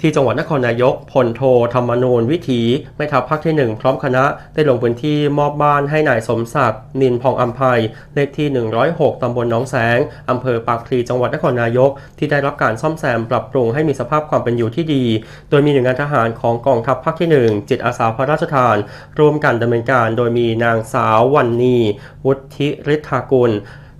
ที่จังหวัดนครนายกพลโทธรรมนูญวิถีแม่ทัพภาคที่ 1 พร้อมคณะได้ลงพื้นที่มอบบ้านให้นายสมศักดิ์นินพองอัมภัยเลขที่ 106 ตำบลหนองแสง อำเภอปากพลีจังหวัดนครนายก ที่ได้รับการซ่อมแซมปรับปรุงให้มีสภาพความเป็นอยู่ที่ดี โดยมีหน่วยงานทหารของกองทัพภาคที่ 1 จิตอาสาพระราชทาน ร่วมกันดำเนินการโดยมีนางสาววันนีวุฒิฤทธากุล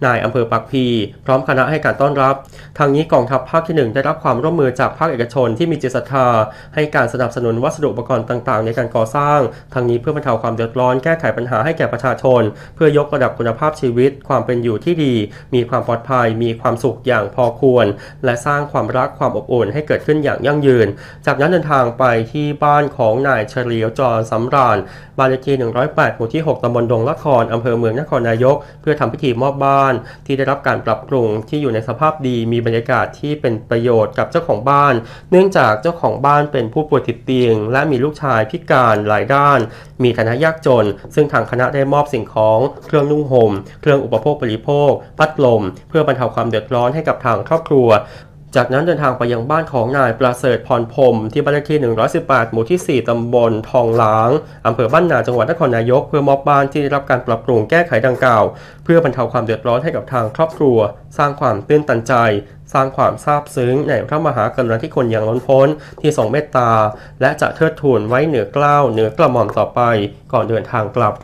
นายอำเภอปักพี พร้อมคณะให้การต้อนรับ ทางนี้กองทัพภาคที่ 1 ได้รับความร่วมมือจากภาคเอกชนที่มีจิตศรัทธา ให้การสนับสนุนวัสดุอุปกรณ์ต่างๆ ในการก่อสร้าง ทางนี้เพื่อบรรเทาความเดือดร้อนแก้ไขปัญหาให้แก่ประชาชน เพื่อยกระดับคุณภาพชีวิต ความเป็นอยู่ที่ดี มีความปลอดภัย มีความสุขอย่างพอควร และสร้างความรักความอบอุ่นให้เกิดขึ้นอย่างยั่งยืน จากนั้นเดินทางไปที่บ้านของนายเฉลียวจรสำราญบ้านเลขที่108หมู่ที่ 6ตำบลดงละครอำเภอเมืองนครนายก เพื่อทำพิธีมอบบ้านที่ได้รับการปรับปรุงที่อยู่ในสภาพดีมีบรรยากาศที่เป็นประโยชน์กับเจ้าของบ้าน เนื่องจากเจ้าของบ้านเป็นผู้ป่วยติดเตียง และมีลูกชายพิการหลายด้าน มีฐานะยากจน ซึ่งทางคณะได้มอบสิ่งของ เครื่องนุ่งห่ม เครื่องอุปโภคบริโภค พัดลม เพื่อบรรเทาความเดือดร้อนให้กับทางครอบครัว จากนั้นเดินทางไปยังบ้านของนายประเสริฐพรพรมที่บ้านเลขที่ 118 หมู่ที่ 4 ตำบลทองหลาง อำเภอบ้านนา จังหวัดนครนายก เพื่อมอบบ้านที่ได้รับการปรับปรุงแก้ไขดังกล่าว เพื่อบรรเทาความเดือดร้อนให้กับทางครอบครัว สร้างความตื้นตันใจ สร้างความซาบซึ้งในพระมหากรุณาธิคุณอย่างล้นพ้นที่ทรงเมตตา และจะเทิดทูนไว้เหนือเกล้าเหนือกระหม่อมต่อไป ก่อนเดินทางกลับ